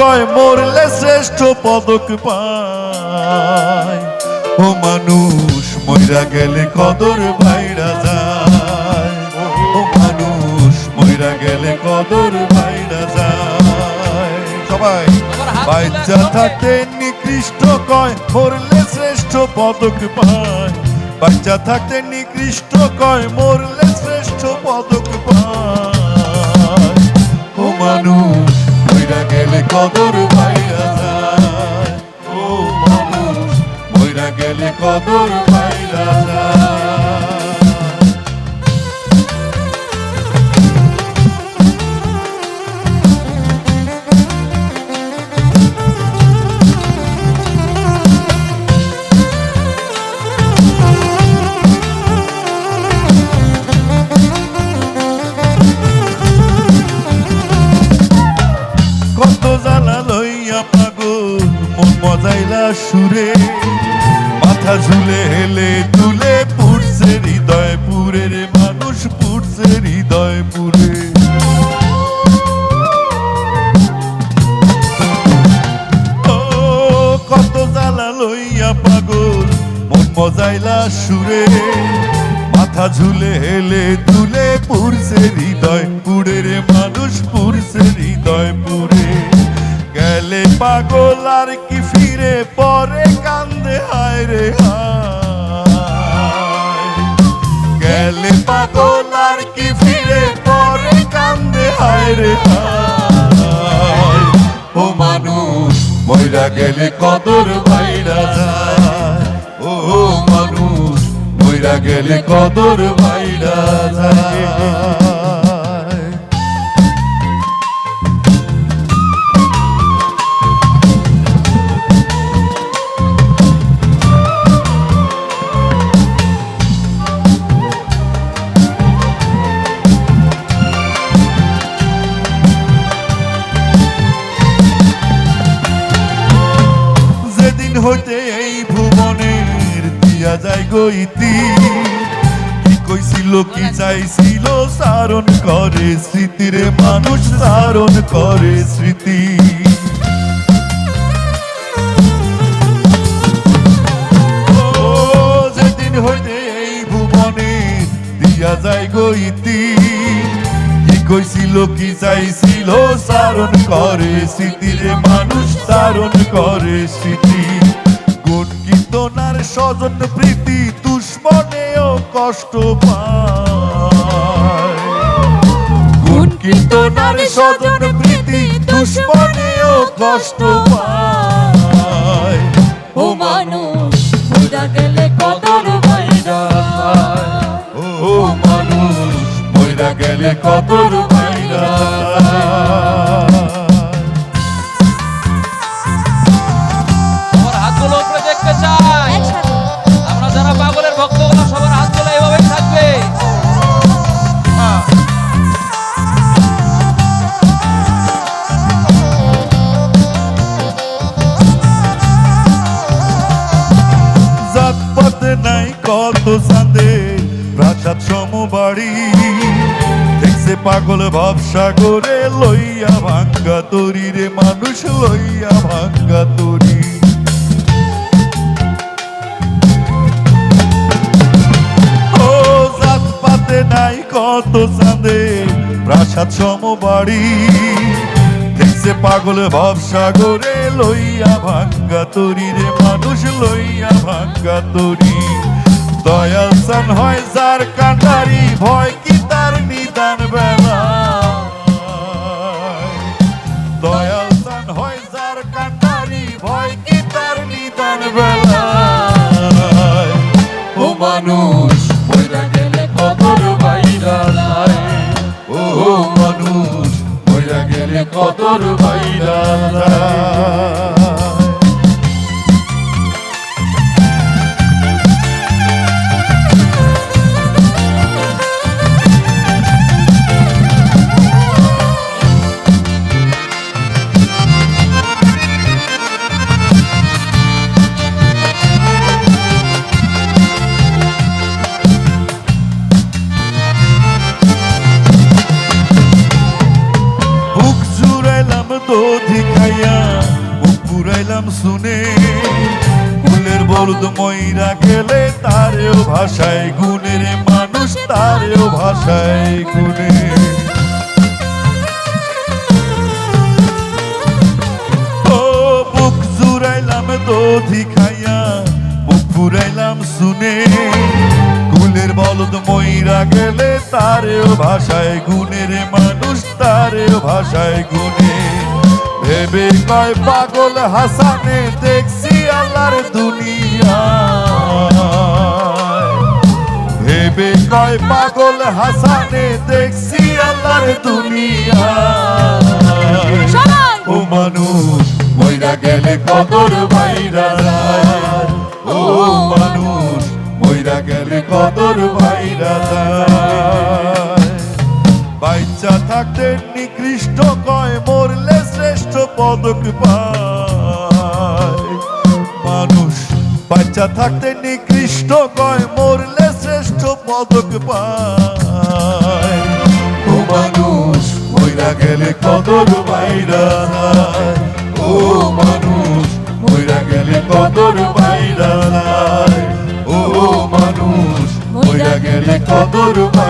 কয়, মরলে শ্রেষ্ঠ পদক পায়। ও মানুষ, মইরা গেলে কদর ভাইরা যায়। ও মানুষ, মইরা গেলে কদর ভাইরা যায়। সবাই বাচ্চা থাকতে নিকৃষ্ট কয়, মরলে শ্রেষ্ঠ পদক পায়। বাচ্চা থাকতে নিকৃষ্ট কয়, মরলে শ্রেষ্ঠ গেলে মন মজাইলা সুরে, মাথা ঝুলে হেলে তুলে পুড়ছে হৃদয় পুরে রে মানুষ, পুড়ছে হৃদয় পুরে কত জ্বালা লইয়া পাগল, মন মজাইলা সুরে, মাথা ঝুলে হেলে তুলে পুরছে হৃদয় আর কি ফিরে পরে কান্দে, হায় রে গেলে পাগল আর কি ফিরে পরে কান্দে, হায় রে ও মানুষ, মইরা গেলে কদর ভাইরা যায়। ও মানুষ, মইরা গেলে কদর ভাইরা যায়। হইতে এই ভুবনের দিয়া যায় গইতি কি কইছিল, কি চাইছিল সারণ করে স্মৃতিরে মানুষ সারণ করে স্মৃতি। যেদিন হইতে এই ভুবনে দিয়া যায় গইতি কইছিল, কি চাইছিল সারণ করে স্মৃতিরে মানুষ সারণ করে স্মৃতি। কীর্তনার স্বজন প্রীতি দুশ্মনেও কষ্ট পায়। গুণ কীর্তনার স্বজন প্রীতি দুশ্মনেও কষ্ট পায়। ও মানুষ, বুঝা গেলে কদর ভাইরা ও মানুষ মইরা গেলে কদর ভাইরা কত সান্দে প্রাসাদ সমবাড়ি। দেখছে পাগল ভাবসাগরে লইয়া ভাঙ্গা তরি রে, মানুষ লইয়া ভাঙ্গা তরি। ও জাতপাতে নাই কত সান্দে প্রাসাদ সমবাড়ি। দেখছে পাগল ভবসাগরে লইয়া ভাঙ্গা তরি রে, মানুষ লইয়া ভাঙ্গা তরি। দয়াল সান হয় যার কান্ডারি, ভয় কি তার নিদান বেলা? দয়াল সান হয় যার ভয় কি তার ও মানুষ, মইরা গেলে কদর বাইরা যায় ও মানুষ, মইরা গেলে কদর বাইরা জুড়াইলাম শুনে। ফুলের বলদ ময়রা গেলে তারেও ভাষায় গুণের মানুষ তারেও ভাষায় গুণে। জুড়াইলাম খাইয়া শুনে। গেলে তারেও ভাষায় গুণের মানুষ তারেও ভাষায় গুণে। ভেবে কয় পাগল হাসানে দেখছি আল্লাহর দুনিয়া। ভেবে কয় পাগল হাসানে দেখছি আল্লাহর দুনিয়া। ও মানুষ মইরা গেলে কদর বাইরা ও মানুষ মইরা গেলে কদর বাইরা বাচ্চা থাকতে নিকৃষ্ট কয়, মরলে শ্রেষ্ঠ পদক পায় মানুষ বাচ্চা থাকতে নিকৃষ্ট কয়, মরলে শ্রেষ্ঠ পদক পায় ও মানুষ, মইরা গেলে কদর বাইরা ও মানুষ, মইরা গেলে কদর বাইরা ও মানুষ, মইরা গেলে কদর যায়